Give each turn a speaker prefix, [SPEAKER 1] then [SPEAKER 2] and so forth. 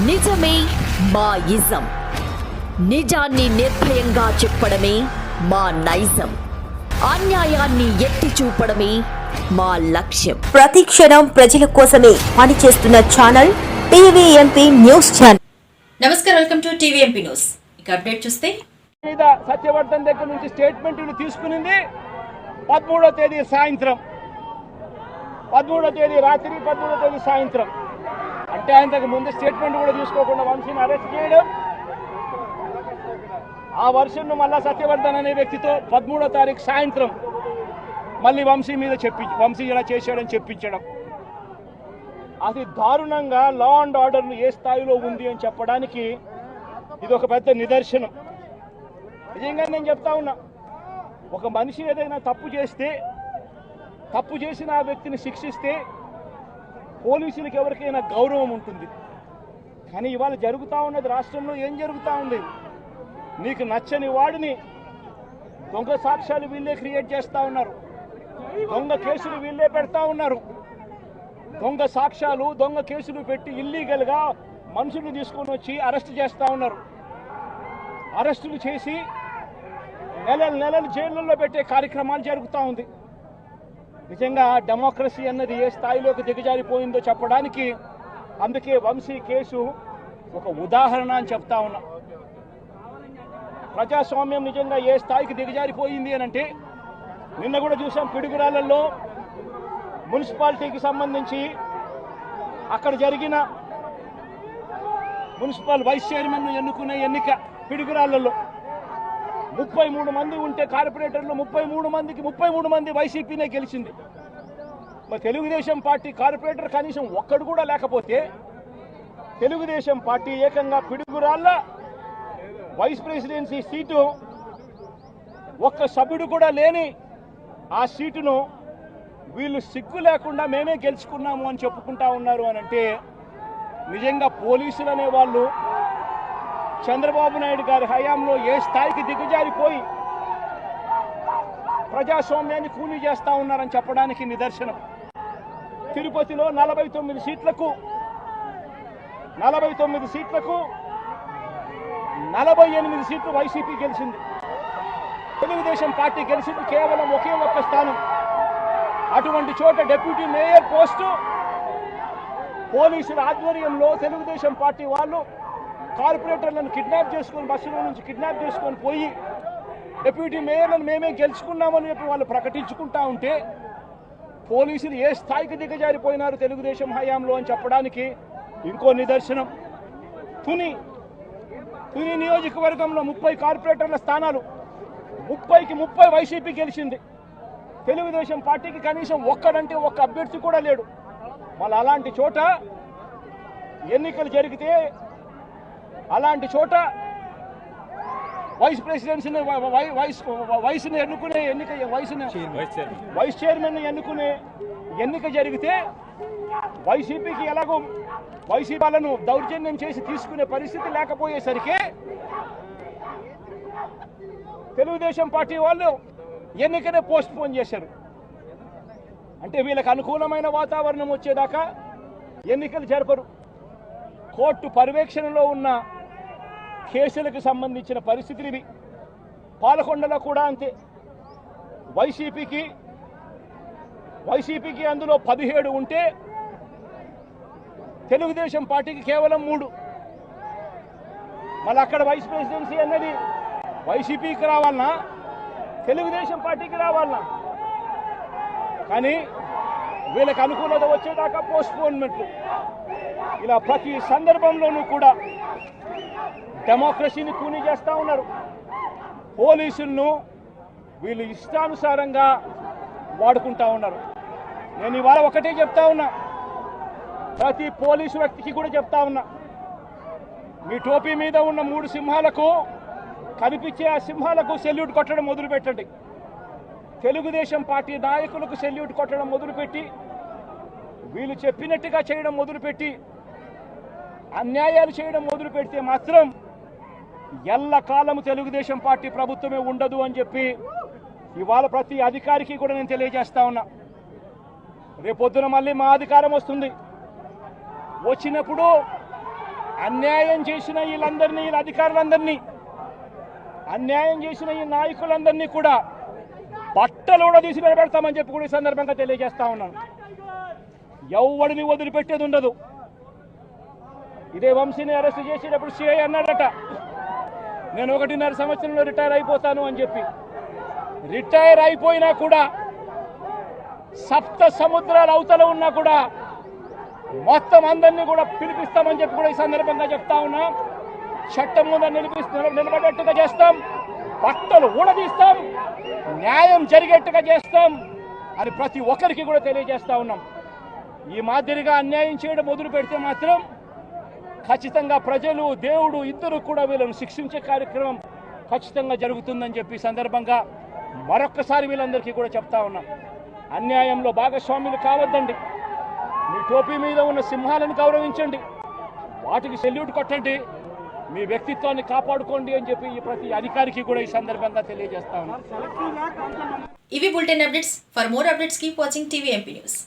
[SPEAKER 1] నిజమే మా ఇజం నిజాన్ని నిర్భయంగా చెప్పడమే మా నైజం. అన్యాయాన్ని ఎత్తి చూపడమే మా లక్ష్యం.
[SPEAKER 2] ప్రతి క్షణం ప్రజల కోసమే పనిచేస్తున్న channel TV MP news channel.
[SPEAKER 3] నమస్కారం welcome to TV MP news. ఇక అప్డేట్ చూస్తే
[SPEAKER 4] మీద సత్యవర్ధన్ దగ్గర నుంచి స్టేట్మెంట్లు తీసుకునింది పదమూడో తేదీ సాయంత్రం. పదమూడో తేదీ రాత్రి పదమూడో తేదీ సాయంత్రం. అంటే ఆయనకు ముందు స్టేట్మెంట్ కూడా చూసుకోకుండా వంశీని అరెస్ట్ చేయడం. ఆ వర్షన్ను మళ్ళా సత్యవర్ధన్ అనే వ్యక్తితో పదమూడో తారీఖు సాయంత్రం మళ్ళీ వంశీ మీద చెప్పి వంశీ ఇలా చేశాడని చెప్పించడం. అది దారుణంగా లా అండ్ ఆర్డర్ ఏ స్థాయిలో ఉంది అని చెప్పడానికి ఇది ఒక పెద్ద నిదర్శనం. నిజంగా నేను చెప్తా ఉన్నా ఒక మనిషి ఏదైనా తప్పు చేస్తే తప్పు చేసిన ఆ వ్యక్తిని శిక్షిస్తే పోలీసులకు ఎవరికైనా గౌరవం ఉంటుంది. కానీ ఇవాళ జరుగుతూ ఉన్నది రాష్ట్రంలో ఏం జరుగుతూ ఉంది? నీకు నచ్చని వాడిని దొంగ సాక్ష్యాలు వీళ్ళే క్రియేట్ చేస్తూ ఉన్నారు. దొంగ కేసులు వీళ్ళే పెడతా ఉన్నారు. దొంగ సాక్ష్యాలు దొంగ కేసులు పెట్టి ఇల్లీగల్గా మనుషులు తీసుకొని వచ్చి అరెస్ట్ చేస్తూ ఉన్నారు. అరెస్టులు చేసి నెలలు నెలలు జైళ్ళల్లో పెట్టే కార్యక్రమాలు జరుగుతూ ఉంది. నిజంగా డెమోక్రసీ అన్నది ఏ స్థాయిలోకి దిగజారిపోయిందో చెప్పడానికి అందుకే వంశీ కేసు ఒక ఉదాహరణ అని చెప్తా ఉన్నా. ప్రజాస్వామ్యం నిజంగా ఏ స్థాయికి దిగజారిపోయింది అని అంటే నిన్న కూడా చూసాం పిడుగురాలలో మున్సిపాలిటీకి సంబంధించి అక్కడ జరిగిన మున్సిపల్ వైస్ చైర్మన్ను ఎన్నుకునే ఎన్నిక పిడుగురాళ్ళలో ముప్పై మూడు మంది ఉంటే కార్పొరేటర్లు ముప్పై మూడు మందికి ముప్పై మూడు మంది వైసీపీనే గెలిచింది. మరి తెలుగుదేశం పార్టీ కార్పొరేటర్ కనీసం ఒక్కడు కూడా లేకపోతే తెలుగుదేశం పార్టీ ఏకంగా పిడుగురాళ్ళ వైస్ ప్రెసిడెన్సీ సీటు ఒక్క సభ్యుడు కూడా లేని ఆ సీటును వీళ్ళు సిగ్గు లేకుండా మేమే గెలుచుకున్నాము అని చెప్పుకుంటా ఉన్నారు అని అంటే నిజంగా పోలీసులు అనే వాళ్ళు చంద్రబాబు నాయుడు గారి హయాంలో ఏ స్థాయికి దిగజారిపోయి ప్రజాస్వామ్యాన్ని కూలీ చేస్తా ఉన్నారని చెప్పడానికి నిదర్శనం. తిరుపతిలో నలభై తొమ్మిది సీట్లకు నలభై తొమ్మిది సీట్లకు నలభై ఎనిమిది సీట్లు వైసీపీ గెలిచింది. తెలుగుదేశం పార్టీ గెలిచింది కేవలం ఒకే ఒక్క స్థానం. అటువంటి చోట డిప్యూటీ మేయర్ పోస్టు పోలీసుల ఆధ్వర్యంలో తెలుగుదేశం పార్టీ వాళ్ళు కార్పొరేటర్లను కిడ్నాప్ చేసుకొని బస్సులో నుంచి కిడ్నాప్ చేసుకొని పోయి డిప్యూటీ మేయర్లను మేమే గెలుచుకున్నామని చెప్పి వాళ్ళు ప్రకటించుకుంటా ఉంటే పోలీసులు ఏ స్థాయికి దిగజారిపోయినారు తెలుగుదేశం హయాంలో అని చెప్పడానికి ఇంకో నిదర్శనం. తుని తుని నియోజకవర్గంలో ముప్పై కార్పొరేటర్ల స్థానాలు ముప్పైకి ముప్పై వైసీపీ గెలిచింది. తెలుగుదేశం పార్టీకి కనీసం ఒక్కడంటే ఒక్క అభ్యర్థి కూడా లేడు. మళ్ళీ అలాంటి చోట ఎన్నికలు జరిగితే అలాంటి చోట వైస్ ప్రెసిడెన్సీని వైస్ వయసుని ఎన్నుకునే ఎన్నిక వయసుని వైస్ చైర్మన్. ఎన్నుకునే ఎన్నిక జరిగితే వైసీపీకి ఎలాగో వైసీపీ వాళ్ళను దౌర్జన్యం చేసి తీసుకునే పరిస్థితి లేకపోయేసరికి తెలుగుదేశం పార్టీ వాళ్ళు ఎన్నికనే పోస్ట్ పోన్ చేశారు. అంటే వీళ్ళకి అనుకూలమైన వాతావరణం వచ్చేదాకా ఎన్నికలు జరపరు. కోర్టు పర్యవేక్షణలో ఉన్న కేసులకు సంబంధించిన పరిస్థితులు ఇవి పాలకొండలో కూడా అంతే. వైసీపీకి వైసీపీకి అందులో పదిహేడు ఉంటే తెలుగుదేశం పార్టీకి కేవలం మూడు. మళ్ళీ అక్కడ వైస్ ప్రెసిడెన్సీ అన్నది వైసీపీకి రావాలన్నా తెలుగుదేశం పార్టీకి రావాలన్నా కానీ వీళ్ళకి అనుకూలత వచ్చేదాకా పోస్ట్పోన్మెంట్లు. ఇలా ప్రతి సందర్భంలోనూ కూడా డెమోక్రసీని కూని చేస్తూ ఉన్నారు. పోలీసులను వీళ్ళు ఇష్టానుసారంగా వాడుకుంటా ఉన్నారు. నేను ఇవాళ ఒకటే చెప్తా ఉన్నా. ప్రతి పోలీసు వ్యక్తికి కూడా చెప్తా ఉన్నా. మీ టోపీ మీద ఉన్న మూడు సింహాలకు కనిపించే ఆ సింహాలకు సెల్యూట్ కొట్టడం మొదలు పెట్టండి తెలుగుదేశం పార్టీ నాయకులకు సెల్యూట్ కొట్టడం మొదలుపెట్టి వీళ్ళు చెప్పినట్టుగా చేయడం మొదలుపెట్టి అన్యాయాలు చేయడం మొదలు పెడితే మాత్రం ఎల్లకాలము తెలుగుదేశం పార్టీ ప్రభుత్వమే ఉండదు అని చెప్పి ఇవాళ ప్రతి అధికారికి కూడా నేను తెలియజేస్తా ఉన్నా. రేపొద్దున మళ్ళీ మా అధికారం వస్తుంది. వచ్చినప్పుడు అన్యాయం చేసిన వీళ్ళందరినీ వీళ్ళ అధికారులందరినీ అన్యాయం చేసిన ఈ నాయకులందరినీ కూడా బట్టలు కూడా తీసి నిలబెడతామని చెప్పి కూడా ఈ సందర్భంగా తెలియజేస్తా ఉన్నాను. ఎవడిని వదిలిపెట్టేది ఉండదు. ఇదే వంశీని అరెస్ట్ చేసేటప్పుడు సిఐ అన్నాడట. నేను ఒకటిన్నర సంవత్సరంలో రిటైర్ అయిపోతాను అని చెప్పి. రిటైర్ అయిపోయినా కూడా సప్త సముద్రాల అవతల ఉన్నా కూడా మొత్తం అందరినీ కూడా పిలిపిస్తామని చెప్పి కూడా ఈ సందర్భంగా చెప్తా ఉన్నా. చట్టం ముందు నిలిపిస్తూ నిలబడేట్టుగా చేస్తాం. బట్టలు ఊడదీస్తాం. న్యాయం జరిగేట్టుగా చేస్తాం అని ప్రతి ఒక్కరికి కూడా తెలియజేస్తా ఉన్నాం. ఈ మాదిరిగా అన్యాయం చేయడం మొదలు పెడితే మాత్రం ఖచ్చితంగా ప్రజలు దేవుడు ఇద్దరు కూడా వీళ్ళను శిక్షించే కార్యక్రమం ఖచ్చితంగా జరుగుతుందని చెప్పి సందర్భంగా మరొక్కసారి వీళ్ళందరికీ కూడా చెప్తా ఉన్నాం. అన్యాయంలో భాగస్వాములు కావద్దండి. మీ టోపీ మీద ఉన్న సింహాలను గౌరవించండి. వాటికి సెల్యూట్ కొట్టండి. మీ వ్యక్తిత్వాన్ని కాపాడుకోండి అని చెప్పి ప్రతి అధికారికి కూడా ఈ సందర్భంగా తెలియజేస్తా ఉన్నాం.
[SPEAKER 3] ఇవి bulletin updates. For more updates keep watching TV MP news